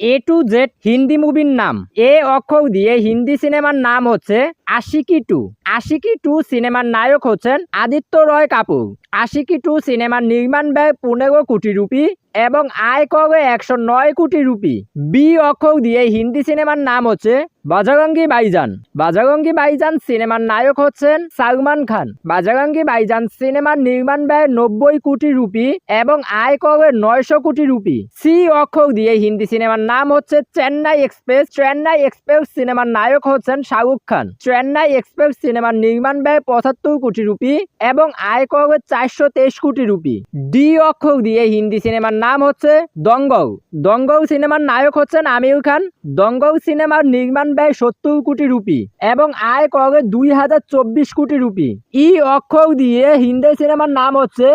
A to Z Hindi মুভির নাম। এ অক্ষর দিয়ে হিন্দি সিনেমার নাম হচ্ছে আশিকি টু। আশিকি টু সিনেমার নায়ক হচ্ছেন আদিত্য রয় কাপুর। আশিকি টু সিনেমার নির্মাণ ব্যয় পনেরো কোটি রুপি এবং আয় করে একশো নয় কোটি রুপি। বি অক্ষর দিয়ে হিন্দি সিনেমার নাম হচ্ছে বাজারঙ্গি বাইজান। বাজারঙ্গি বাইজান সিনেমার নায়ক হচ্ছেন সালমান খান। বাজারঙ্গি বাইজান সিনেমার নির্মাণ ব্যয় নব্বই কোটি রুপি এবং আয় করে নয়শো কোটি রুপি। সি অক্ষর দিয়ে হিন্দি সিনেমার নাম হচ্ছে চেন্নাই এক্সপ্রেস। চেন্নাই এক্সপ্রেস সিনেমার নায়ক হচ্ছেন শাহরুখ খান। চেন্নাই এক্সপ্রেস সিনেমার নির্মাণ ব্যয় পঁচাত্তর কোটি রুপি এবং আয় করে চারশো তেইশ কোটি রুপি। ডি অক্ষর দিয়ে হিন্দি সিনেমার নাম হচ্ছে দঙ্গল। দঙ্গল সিনেমার নায়ক হচ্ছেন আমির খান। দঙ্গল সিনেমার নির্মাণ ব্যয় সত্তর কোটি রুপি এবং আয় করে দুই হাজার চব্বিশ কোটি রুপি। ই অক্ষর দিয়ে হিন্দি সিনেমার নাম হচ্ছে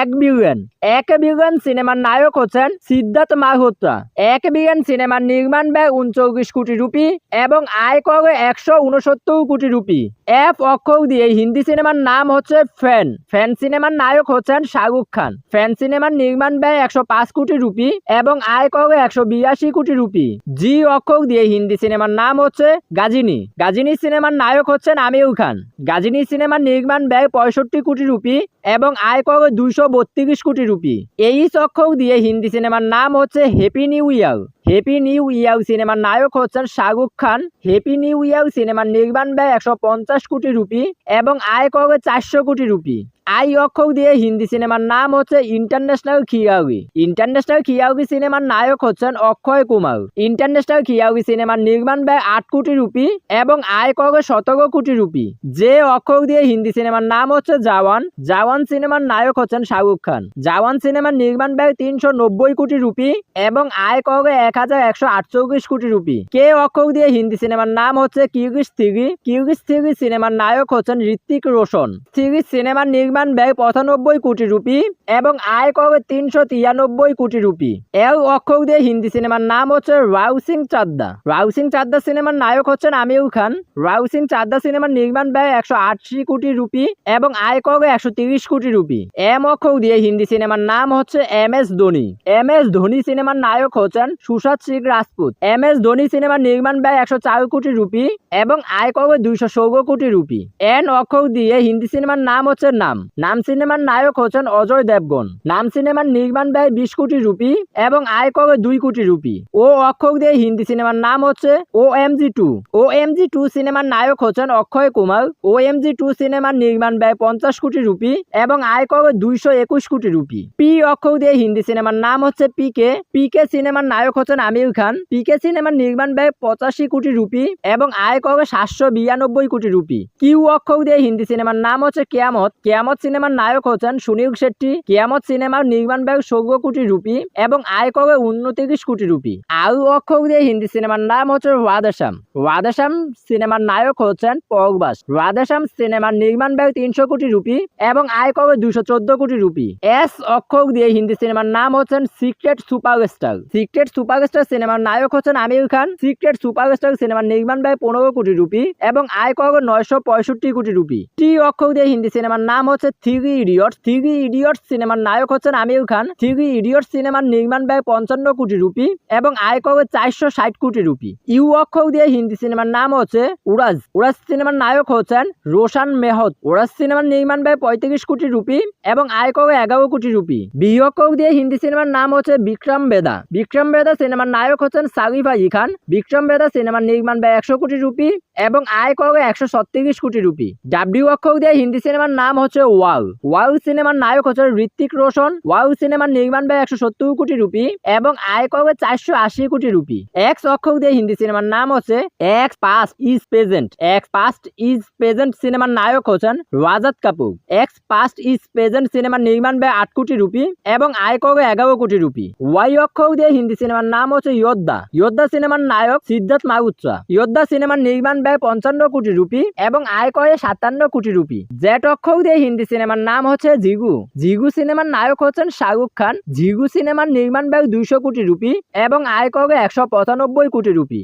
এক বিলিয়ন। এক বিলিয়ন সিনেমার নায়ক হচ্ছেন সিদ্ধার্থ মালহোত্রা। এক বিলিয়ন সিনেমার নির্মাণ ব্যয় উনচল্লিশ কোটি রুপি এবং আয় করে একশো উনসত্তর কোটি রুপি। এফ অক্ষর দিয়ে হিন্দি সিনেমার নাম হচ্ছে ফ্যান। ফ্যান সিনেমার নায়ক হচ্ছেন শাহরুখ খান। ফ্যান সিনেমার নির্মাণ ব্যয় একশো পাঁচ কোটি রুপি এবং আয় করে একশো বিরাশি কোটি রুপি। জি অক্ষর দিয়ে হিন্দি সিনেমার নাম হচ্ছে গাজিনী। গাজিনী সিনেমার নায়ক হচ্ছেন আমির খান। গাজিনী সিনেমার নির্মাণ ব্যয় পঁয়ষট্টি কোটি রুপি এবং আয় করে দুইশো বত্রিশ কোটি রুপি। এই চক্ষক দিয়ে হিন্দি সিনেমার নাম হচ্ছে happy new year happy new year সিনেমার নায়ক হচ্ছেন Shahrukh Khan. Happy new year সিনেমার নির্মাণ ব্যয় একশো পঞ্চাশ কোটি রুপি এবং আয় করে চারশো কোটি রুপি। আই অক্ষর দিয়ে হিন্দি সিনেমার নাম হচ্ছে ইন্টারন্যাশনাল খিয়াউগি ইন্টারন্যাশনাল খিয়াউগি সিনেমার নায়ক হচ্ছেন অক্ষয় কুমার। ইন্টারন্যাশনাল খিয়াউগি সিনেমার নির্মাণ ব্যয় আট কোটি রুপি এবং আয় করে সতেরো কোটি রুপি। যে অক্ষর দিয়ে হিন্দি সিনেমার নাম হচ্ছে জাওয়ান। জাওয়ান সিনেমার নায়ক হচ্ছেন শাহরুখ খান। জাওয়ান সিনেমার নির্মাণ ব্যয় তিনশো নব্বই কোটি রুপি এবং আয় করে এক হাজার একশো আটচল্লিশ কোটি রুপি। কে অক্ষর দিয়ে হিন্দি সিনেমার নাম হচ্ছে কিউগিস থিগি? কিউগিস থিগি সিনেমার নায়ক হচ্ছেন ঋত্বিক রোশন। থিগি সিনেমার নির্মাণ ব্যয় পঁচানব্বই কোটি রুপি এবং আয় করে তিনশো তিরানব্বই কোটি রুপি। এর অক্ষর দিয়ে হিন্দি সিনেমার নাম হচ্ছে রাউ সিং চাদ্দা। রাউ সিং চাদ্দা সিনেমার নায়ক হচ্ছেন আমির খান। রাউ সিং চাদ্দা সিনেমার নির্মাণ ব্যয় একশো আশি কোটি রুপি এবং আয় করে একশো তিরিশ কোটি রুপি। এম অক্ষর দিয়ে হিন্দি সিনেমার নাম হচ্ছে M S Dhoni. M S Dhoni সিনেমার নায়ক হচ্ছেন সুশান্ত সিং রাজপুত। এম এস ধোনি সিনেমার নির্মাণ ব্যয় একশো চার কোটি রুপি এবং আয় করে দুইশো ষোলো কোটি রুপি। এন অক্ষর দিয়ে হিন্দি সিনেমার নাম হচ্ছে নাম। নাম সিনেমার নায়ক হচ্ছেন অজয় দেবগন। নাম সিনেমার নির্মাণ ব্যয় বিশ কোটি রুপি এবং আয় করে দুই কোটি রুপি। ও অক্ষর দিয়ে হিন্দি সিনেমার নাম হচ্ছে O M G two. O M G two সিনেমার নায়ক হচ্ছেন Akshay Kumar. O M G two সিনেমার নির্মাণ ব্যয় পঞ্চাশ কোটি রুপি এবং আয় করে দুইশো একুশ কোটি রুপি। পি অক্ষর দিয়ে হিন্দি সিনেমার নাম হচ্ছে পি কে। পি কে সিনেমার নায়ক হচ্ছেন আমির খান পি কে সিনেমার নির্মাণ ব্যয় পঁচাশি কোটি রুপি এবং আয় করে সাতশো বিরানব্বই কোটি রুপি। কিউ অক্ষর দিয়ে হিন্দি সিনেমার নাম হচ্ছে কেয়ামত। কেয়ামত সিনেমার নায়ক হচ্ছেন সুনীল শেট্টি। কেয়ামত সিনেমার নির্মাণ ব্যয় ষোলো কোটি রুপি এবং আয় করে উনত্রিশ কোটি রুপি। আর অক্ষর দিয়ে হিন্দি সিনেমার নাম হচ্ছে রাধেশ্যাম। রাধেশ্যাম সিনেমার নায়ক হচ্ছেন পরবাস রাধেশ্যাম সিনেমার নির্মাণ ব্যয় তিনশো কোটি রুপি এবং আয় করে দুশো চোদ্দ কোটি রুপি। এস অক্ষর দিয়ে হিন্দি সিনেমার নাম হচ্ছেন secret super superstar. Secret superstar সিনেমার নায়ক হচ্ছেন আমির খান। সিক্রেট সুপারস্টার সিনেমার নির্মাণ ব্যয় পনেরো কোটি রুপি এবং আয় করে নয়শো পঁয়ষট্টি কোটি রুপি। টি অক্ষর দিয়ে হিন্দি সিনেমার নাম হচ্ছে থ্রি ইডিয়টস। থ্রি ইডিয়টস সিনেমার নায়ক হচ্ছেন আমির খান। থ্রি ইডিয়টস সিনেমার নির্মাণ ব্যয় পঞ্চান্ন কোটি রুপি এবং আয় করে চারশো ষাট কোটি রুপি। ইউ অক্ষর দিয়ে হিন্দি সিনেমার নাম হচ্ছে উড়াজ উড়াজ সিনেমার নায়ক হচ্ছেন রোশান মেহত। উড়াজ সিনেমার নির্মাণ ব্যয় পঁয়ত্রিশ কোটি রুপি এবং আয় করে এগারো কোটি রুপি। বি অক্ষর দিয়ে হিন্দি সিনেমার নাম হচ্ছে বিক্রম বেদা। বিক্রম বেদা সিনেমার নায়ক হচ্ছেন সাকিব আলী খান। বিক্রম বেদা সিনেমার নির্মাণ ব্যয় একশো কোটি রুপি। এবং আয় করে একশো সত্তিরিশ কোটি রুপি। ডাব্লিউ অক্ষর দিয়ে হিন্দি সিনেমার নাম হচ্ছে ওয়াও ওয়াও সিনেমার নায়ক হচ্ছে ঋত্বিক রোশন। ওয়াও সিনেমার নির্মাণ ব্যয় একশো সত্তর কোটি রুপি এবং আয় করে চারশো আশি কোটি রুপি। এক্স অক্ষর দিয়ে হিন্দি সিনেমার নাম হচ্ছে ex past is present ex past is present সিনেমার নায়ক হচ্ছেন Rajat Kapoor. Ex past is present সিনেমার নির্মাণ ব্যয় আট কোটি রুপি এবং আয় করে এগারো কোটি রুপি। ওয়াই অক্ষর দিয়ে হিন্দি সিনেমার নাম হচ্ছে যোদ্ধা। যোদ্ধা সিনেমার নায়ক সিদ্ধার্থ মালহোত্রা যোদ্ধা সিনেমার নির্মাণ ব্যয় পঞ্চান্ন কোটি রুপি এবং আয় করে সাতান্ন কোটি রুপি। জেট অক্ষক দিয়ে হিন্দি সিনেমার নাম হচ্ছে জিগু। জিগু সিনেমার নায়ক হচ্ছেন শাহরুখ খান। জিগু সিনেমার নির্মাণ ব্যয় দুইশো কোটি রুপি এবং আয় করে একশো পঁচানব্বই কোটি রুপি।